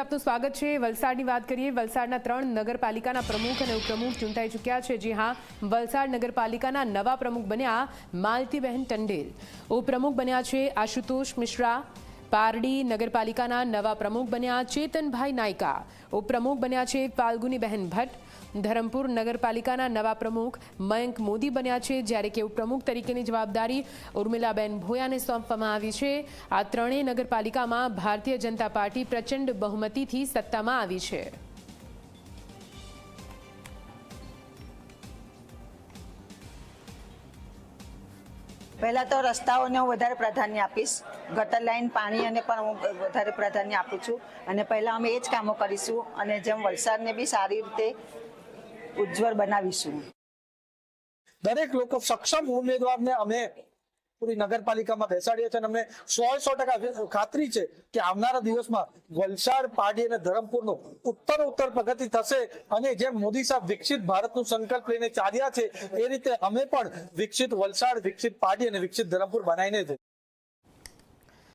આપનું સ્વાગત છે. વલસાડની વાત કરીએ, વલસાડના ત્રણ નગરપાલિકાના પ્રમુખ અને ઉપપ્રમુખ ચૂંટાઈ ચૂક્યા છે. જી હા, વલસાડ નગરપાલિકાના નવા પ્રમુખ બન્યા માલતીબહેન ટંડેલ. ઉપપ્રમુખ બન્યા છે આશુતોષ મિશ્રા પારડી નગરપાલિકાના નવા પ્રમુખ બન્યા ચેતનભાઈ નાયકા. ઉપપ્રમુખ બન્યા છે ફાલ્ગુનીબહેન ભટ્ટ. ધરમપુર નગરપાલિકાના નવા પ્રમુખ મયંક મોદી બન્યા છે, જ્યારે કે ઉપપ્રમુખ તરીકેની જવાબદારી ઉર્મિલાબેન ભોયાને સોંપવામાં આવી છે. આ ત્રણેય નગરપાલિકામાં ભારતીય જનતા પાર્ટી પ્રચંડ બહુમતીથી સત્તામાં આવી છે. પહેલાં તો રસ્તાઓને હું વધારે પ્રાધાન્ય આપીશ. ગટર લાઈન, પાણી અને પણ હું વધારે પ્રાધાન્ય આપું છું. અને પહેલાં અમે એ જ કામો કરીશું અને જેમ વલસાડને બી સારી રીતે ઉજ્જવળ બનાવીશું. દરેક લોકો સક્ષમ ઉમેદવારને અમે પૂરી નગરપાલિકામાં બેસાડીએ છીએ અમને સો સો ટકા ખાતરી છે કે આવનારા દિવસમાં વલસાડ, પાડી અને ધરમપુરનો ઉત્તર ઉત્તર પ્રગતિ થશે અને જેમ મોદી સાહેબ વિકસિત ભારતનું સંકલ્પ લઈને ચાલ્યા છે, એ રીતે અમે પણ વિકસિત વલસાડ, વિકસિત પાડી અને વિકસિત ધરમપુર બનાવીને છે